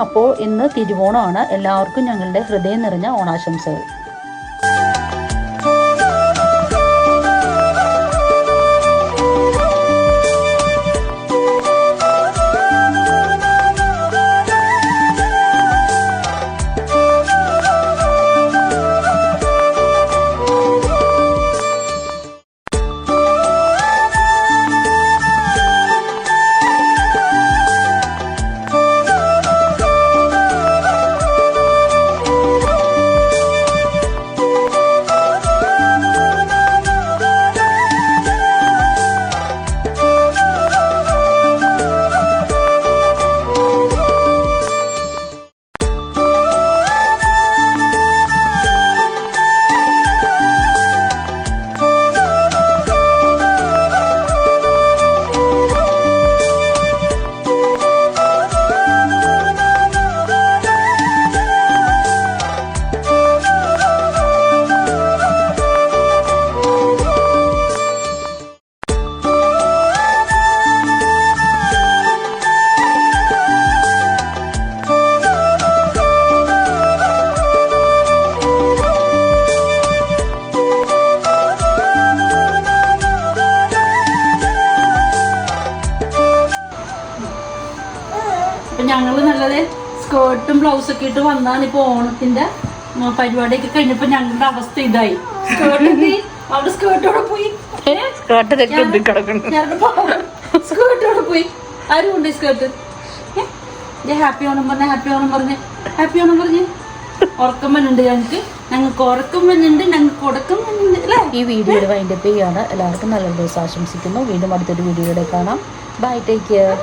അപ്പോൾ ഇന്ന് തിരുവോണമാണ്. എല്ലാവർക്കും ഞങ്ങളുടെ ഹൃദയം നിറഞ്ഞ ഓണാശംസകൾ. അപ്പൊ ഞങ്ങൾ നല്ലത് സ്കേർട്ടും ബ്ലൗസ് ഒക്കെ ഇട്ട് വന്നാണ് ഇപ്പൊ ഓണത്തിന്റെ പരിപാടിയൊക്കെ കഴിഞ്ഞപ്പോ ഞങ്ങളുടെ അവസ്ഥ ഇതായി. സ്കേർട്ട്? അവിടെ സ്കേർട്ടോടെ പോയി. സ്കേർട്ടോടെ പോയി. ആരും ഉണ്ട് സ്കേർട്ട്? ഹാപ്പി ഓണം പറഞ്ഞ ഹാപ്പി ഓണം പറഞ്ഞ്. ഹാപ്പി ഓണം പറഞ്ഞ്. ഉറക്കം വരുന്നുണ്ട് ഞങ്ങൾക്ക്. ഞങ്ങൾക്ക് ഉറക്കം വരുന്നുണ്ട് ഞങ്ങൾക്ക് ഉടക്കം വരുന്നുണ്ട് അല്ലേ? ഈ വീഡിയോയുടെ വൈൻഡപ്പ് ചെയ്യാണ്. എല്ലാവർക്കും നല്ല ദിവസം ആശംസിക്കുന്നു. വീണ്ടും അടുത്തൊരു വീഡിയോയുടെ കാണാം. Bye take care